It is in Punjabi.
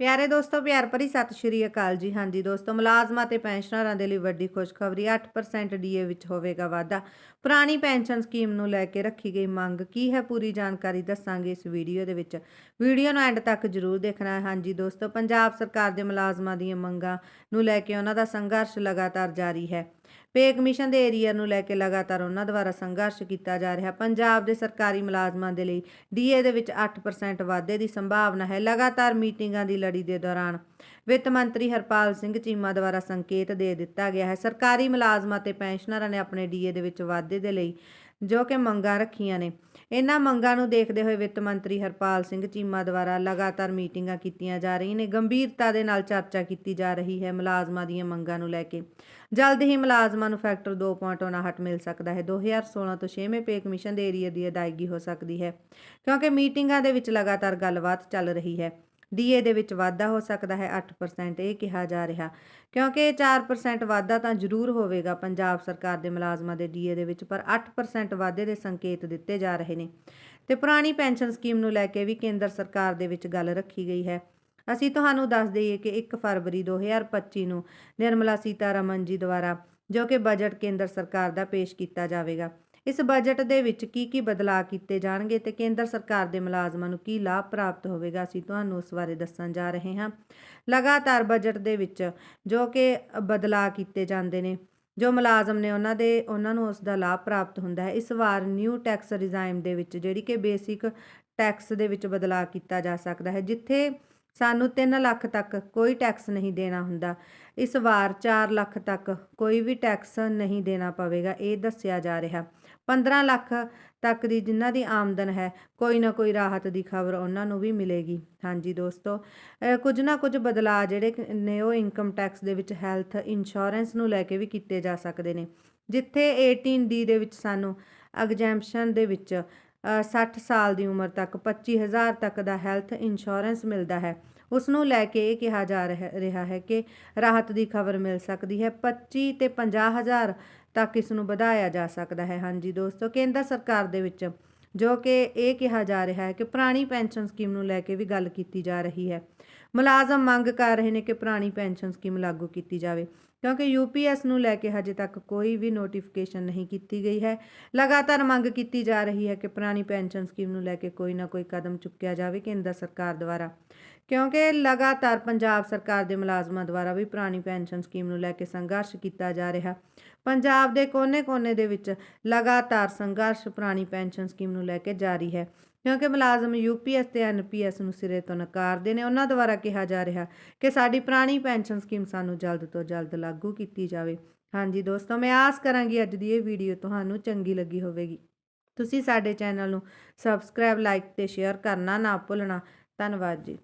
ਪਿਆਰੇ ਦੋਸਤੋ, ਪਿਆਰ ਭਰੀ ਸਤਿ ਸ਼੍ਰੀ ਅਕਾਲ ਜੀ। ਹਾਂਜੀ ਦੋਸਤੋ, ਮੁਲਾਜ਼ਮਾਂ ਤੇ ਪੈਨਸ਼ਨਰਾਂ ਦੇ ਲਈ ਵੱਡੀ ਖੁਸ਼ਖਬਰੀ 8% ਡੀਏ ਵਿੱਚ ਹੋਵੇਗਾ ਵਾਧਾ। ਪੁਰਾਣੀ ਪੈਨਸ਼ਨ ਸਕੀਮ ਨੂੰ ਲੈ ਕੇ ਰੱਖੀ ਗਈ ਮੰਗ ਕੀ ਹੈ ਪੂਰੀ ਜਾਣਕਾਰੀ ਦੱਸਾਂਗੇ ਇਸ ਵੀਡੀਓ ਦੇ ਵਿੱਚ। ਵੀਡੀਓ ਨੂੰ ਐਂਡ ਤੱਕ ਜਰੂਰ ਦੇਖਣਾ ਹੈ। ਹਾਂਜੀ ਦੋਸਤੋ, ਪੰਜਾਬ ਸਰਕਾਰ ਦੇ ਮੁਲਾਜ਼ਮਾਂ ਦੀਆਂ ਮੰਗਾਂ ਨੂੰ ਲੈ ਕੇ ਉਹਨਾਂ ਦਾ ਸੰਘਰਸ਼ ਲਗਾਤਾਰ ਜਾਰੀ ਹੈ। ਪੇ ਕਮਿਸ਼ਨ ਦੇ ਏਰੀਆ ਨੂੰ ਲੈ ਕੇ ਲਗਾਤਾਰ ਉਹਨਾਂ ਦੁਆਰਾ ਸੰਘਰਸ਼ ਕੀਤਾ ਜਾ ਰਿਹਾ। ਪੰਜਾਬ ਦੇ ਸਰਕਾਰੀ ਮੁਲਾਜ਼ਮਾਂ ਦੇ ਲਈ ਡੀਏ ਦੇ ਵਿੱਚ 8% ਵਾਧੇ ਦੀ ਸੰਭਾਵਨਾ ਹੈ। ਲਗਾਤਾਰ ਮੀਟਿੰਗਾਂ ਦੀ ਲੜੀ ਦੇ ਦੌਰਾਨ ਵਿੱਤ ਮੰਤਰੀ ਹਰਪਾਲ ਸਿੰਘ ਚੀਮਾ ਦੁਆਰਾ ਸੰਕੇਤ ਦੇ ਦਿੱਤਾ ਗਿਆ ਹੈ। ਸਰਕਾਰੀ ਮੁਲਾਜ਼ਮਾਂ ਤੇ ਪੈਨਸ਼ਨਰਾਂ ਨੇ ਆਪਣੇ ਡੀਏ ਦੇ ਵਿੱਚ ਵਾਧੇ ਦੇ ਲਈ ਜੋ ਕਿ ਮੰਗਾਂ ਰੱਖੀਆਂ ਨੇ। ਇਹਨਾਂ ਮੰਗਾਂ ਨੂੰ ਦੇਖਦੇ ਹੋਏ ਵਿੱਤ ਮੰਤਰੀ ਹਰਪਾਲ ਸਿੰਘ ਚੀਮਾ ਦੁਆਰਾ ਲਗਾਤਾਰ ਮੀਟਿੰਗਾਂ ਕੀਤੀਆਂ ਜਾ ਰਹੀਆਂ ਨੇ। ਗੰਭੀਰਤਾ ਦੇ ਨਾਲ ਚਰਚਾ ਕੀਤੀ ਜਾ ਰਹੀ ਹੈ ਮੁਲਾਜ਼ਮਾਂ ਦੀਆਂ ਮੰਗਾਂ ਨੂੰ ਲੈ ਕੇ। ਜਲਦ ਹੀ ਮੁਲਾਜ਼ਮਾਂ ਨੂੰ ਫੈਕਟਰ 2.59 ਮਿਲ ਸਕਦਾ ਹੈ। 2016 ਤੋਂ 6ਵੇਂ ਪੇ ਕਮਿਸ਼ਨ ਦੇ ਏਰੀਆ ਦੀ ਅਦਾਇਗੀ ਹੋ ਸਕਦੀ ਹੈ, ਕਿਉਂਕਿ ਮੀਟਿੰਗਾਂ ਦੇ ਵਿੱਚ ਲਗਾਤਾਰ ਗੱਲਬਾਤ ਚੱਲ ਰਹੀ ਹੈ। ਡੀਏ ਦੇ ਵਿੱਚ ਵਾਧਾ ਹੋ ਸਕਦਾ ਹੈ 8% ਇਹ ਕਿਹਾ ਜਾ ਰਿਹਾ। ਕਿਉਂਕਿ 4% ਵਾਧਾ ਤਾਂ ਜ਼ਰੂਰ ਹੋਵੇਗਾ ਪੰਜਾਬ ਸਰਕਾਰ ਦੇ ਮੁਲਾਜ਼ਮਾਂ ਦੇ ਡੀਏ ਦੇ ਵਿੱਚ, ਪਰ 8% ਵਾਧੇ ਦੇ ਸੰਕੇਤ ਦਿੱਤੇ ਜਾ ਰਹੇ ਨੇ। ਤੇ ਪੁਰਾਣੀ ਪੈਨਸ਼ਨ ਸਕੀਮ ਨੂੰ ਲੈ ਕੇ ਵੀ ਕੇਂਦਰ ਸਰਕਾਰ ਦੇ ਵਿੱਚ ਗੱਲ ਰੱਖੀ ਗਈ ਹੈ। ਅਸੀਂ ਤੁਹਾਨੂੰ ਦੱਸ ਦਈਏ ਕਿ 1 ਫਰਵਰੀ 2025 ਨੂੰ ਨਿਰਮਲਾ ਸੀਤਾਰਮਨ ਜੀ ਦੁਆਰਾ ਜੋ ਕਿ ਬਜਟ ਕੇਂਦਰ ਸਰਕਾਰ ਦਾ ਪੇਸ਼ ਕੀਤਾ ਜਾਵੇਗਾ। ਇਸ ਬਜਟ ਦੇ ਵਿੱਚ ਕੀ ਕੀ ਬਦਲਾਅ ਕੀਤੇ ਜਾਣਗੇ ਤੇ ਕੇਂਦਰ ਸਰਕਾਰ ਦੇ ਮੁਲਾਜ਼ਮਾਂ ਨੂੰ ਕੀ ਲਾਭ ਪ੍ਰਾਪਤ ਹੋਵੇਗਾ, ਅਸੀਂ ਤੁਹਾਨੂੰ ਉਸ ਬਾਰੇ ਦੱਸਣ ਜਾ ਰਹੇ ਹਾਂ। ਲਗਾਤਾਰ ਬਜਟ ਦੇ ਵਿੱਚ ਜੋ ਕਿ ਬਦਲਾਅ ਕੀਤੇ ਜਾਂਦੇ ਨੇ, ਜੋ ਮੁਲਾਜ਼ਮ ਨੇ ਉਹਨਾਂ ਦੇ, ਉਹਨਾਂ ਨੂੰ ਉਸ ਦਾ ਲਾਭ ਪ੍ਰਾਪਤ ਹੁੰਦਾ ਹੈ। ਇਸ ਵਾਰ ਨਿਊ ਟੈਕਸ ਰਿਜ਼ਾਈਮ ਦੇ ਵਿੱਚ ਜਿਹੜੀ ਕਿ ਬੇਸਿਕ ਟੈਕਸ ਦੇ ਵਿੱਚ ਬਦਲਾਅ ਕੀਤਾ ਜਾ ਸਕਦਾ ਹੈ, ਜਿੱਥੇ ਸਾਨੂੰ 3 ਲੱਖ ਤੱਕ ਕੋਈ ਟੈਕਸ ਨਹੀਂ ਦੇਣਾ ਹੁੰਦਾ। ਇਸ ਵਾਰ 4 ਲੱਖ ਤੱਕ ਕੋਈ ਵੀ ਟੈਕਸ ਨਹੀਂ ਦੇਣਾ ਪਵੇਗਾ, ਇਹ ਦੱਸਿਆ ਜਾ ਰਿਹਾ। 15 ਲੱਖ ਤੱਕ ਦੀ ਜਿਨ੍ਹਾਂ ਦੀ ਆਮਦਨ ਹੈ, ਕੋਈ ਨਾ ਕੋਈ ਰਾਹਤ ਦੀ ਖਬਰ ਉਹਨਾਂ ਨੂੰ ਵੀ ਮਿਲੇਗੀ। ਹਾਂਜੀ ਦੋਸਤੋ ਕੁਝ ਨਾ ਕੁਝ ਬਦਲਾਅ ਜਿਹੜੇ ਨੇ ਉਹ ਇਨਕਮ ਟੈਕਸ ਦੇ ਵਿੱਚ ਹੈਲਥ ਇੰਸ਼ੋਰੈਂਸ ਨੂੰ ਲੈ ਕੇ ਵੀ ਕੀਤੇ ਜਾ ਸਕਦੇ ਨੇ। ਜਿੱਥੇ 18 ਡੀ ਦੇ ਵਿੱਚ ਸਾਨੂੰ ਐਗਜ਼ੈਂਪਸ਼ਨ ਦੇ ਵਿੱਚ 60 ਸਾਲ ਦੀ ਉਮਰ ਤੱਕ 25000 ਤੱਕ ਦਾ ਹੈਲਥ ਇੰਸ਼ੋਰੈਂਸ ਮਿਲਦਾ ਹੈ। ਉਸ ਨੂੰ ਲੈ ਕੇ ਇਹ ਕਿਹਾ ਜਾ ਰਿਹਾ ਰਿਹਾ ਹੈ ਕਿ ਰਾਹਤ ਦੀ ਖਬਰ ਮਿਲ ਸਕਦੀ ਹੈ। 25 ਤੇ 50000 ਤੱਕ ਇਸ ਨੂੰ ਵਧਾਇਆ ਜਾ ਸਕਦਾ ਹੈ। ਹਾਂਜੀ ਦੋਸਤੋ, ਕੇਂਦਰ ਸਰਕਾਰ ਦੇ ਵਿੱਚ ਜੋ ਕਿ ਇਹ ਕਿਹਾ ਜਾ ਰਿਹਾ ਹੈ ਕਿ ਪੁਰਾਣੀ ਪੈਨਸ਼ਨ ਸਕੀਮ ਨੂੰ ਲੈ ਕੇ ਵੀ ਗੱਲ ਕੀਤੀ ਜਾ ਰਹੀ ਹੈ। ਮੁਲਾਜ਼ਮ ਮੰਗ ਕਰ ਰਹੇ ਨੇ ਕਿ ਪੁਰਾਣੀ ਪੈਨਸ਼ਨ ਸਕੀਮ ਲਾਗੂ ਕੀਤੀ ਜਾਵੇ, ਕਿਉਂਕਿ ਯੂਪੀਐਸ ਨੂੰ ਲੈ ਕੇ ਹਜੇ ਤੱਕ ਕੋਈ ਵੀ ਨੋਟੀਫਿਕੇਸ਼ਨ ਨਹੀਂ ਕੀਤੀ ਗਈ ਹੈ। ਲਗਾਤਾਰ ਮੰਗ ਕੀਤੀ ਜਾ ਰਹੀ ਹੈ ਕਿ ਪੁਰਾਣੀ ਪੈਨਸ਼ਨ ਸਕੀਮ ਨੂੰ ਲੈ ਕੇ ਕੋਈ ਨਾ ਕੋਈ ਕਦਮ ਚੁੱਕਿਆ ਜਾਵੇ ਕੇਂਦਰ ਸਰਕਾਰ ਦੁਆਰਾ। ਕਿਉਂਕਿ ਲਗਾਤਾਰ ਪੰਜਾਬ ਸਰਕਾਰ ਦੇ ਮੁਲਾਜ਼ਮਾਂ ਦੁਆਰਾ ਵੀ ਪੁਰਾਣੀ ਪੈਨਸ਼ਨ ਸਕੀਮ ਨੂੰ ਲੈ ਕੇ ਸੰਘਰਸ਼ ਕੀਤਾ ਜਾ ਰਿਹਾ। ਪੰਜਾਬ ਦੇ ਕੋਨੇ-ਕੋਨੇ ਦੇ ਵਿੱਚ ਲਗਾਤਾਰ ਸੰਘਰਸ਼ ਪੁਰਾਣੀ ਪੈਨਸ਼ਨ ਸਕੀਮ ਨੂੰ ਲੈ ਕੇ ਜਾਰੀ ਹੈ। ਕਿਉਂਕਿ ਮੁਲਾਜ਼ਮ ਯੂਪੀਐਸ ਤੇ ਐਨਪੀਐਸ ਨੂੰ ਸਿਰੇ ਤੋਂ ਨਕਾਰਦੇ ਨੇ। ਉਹਨਾਂ ਦੁਆਰਾ ਕਿਹਾ ਜਾ ਰਿਹਾ ਕਿ ਸਾਡੀ ਪੁਰਾਣੀ ਪੈਨਸ਼ਨ ਸਕੀਮ ਸਾਨੂੰ ਜਲਦ ਤੋਂ ਜਲਦ ਲਾਗੂ ਕੀਤੀ ਜਾਵੇ। ਹਾਂਜੀ ਦੋਸਤੋ, ਮੈਂ ਆਸ ਕਰਾਂਗੀ ਅੱਜ ਦੀ ਇਹ ਵੀਡੀਓ ਤੁਹਾਨੂੰ ਚੰਗੀ ਲੱਗੀ ਹੋਵੇਗੀ। ਤੁਸੀਂ ਸਾਡੇ ਚੈਨਲ ਨੂੰ ਸਬਸਕ੍ਰਾਈਬ, ਲਾਈਕ ਤੇ ਸ਼ੇਅਰ ਕਰਨਾ ਨਾ ਭੁੱਲਣਾ। ਧੰਨਵਾਦ ਜੀ।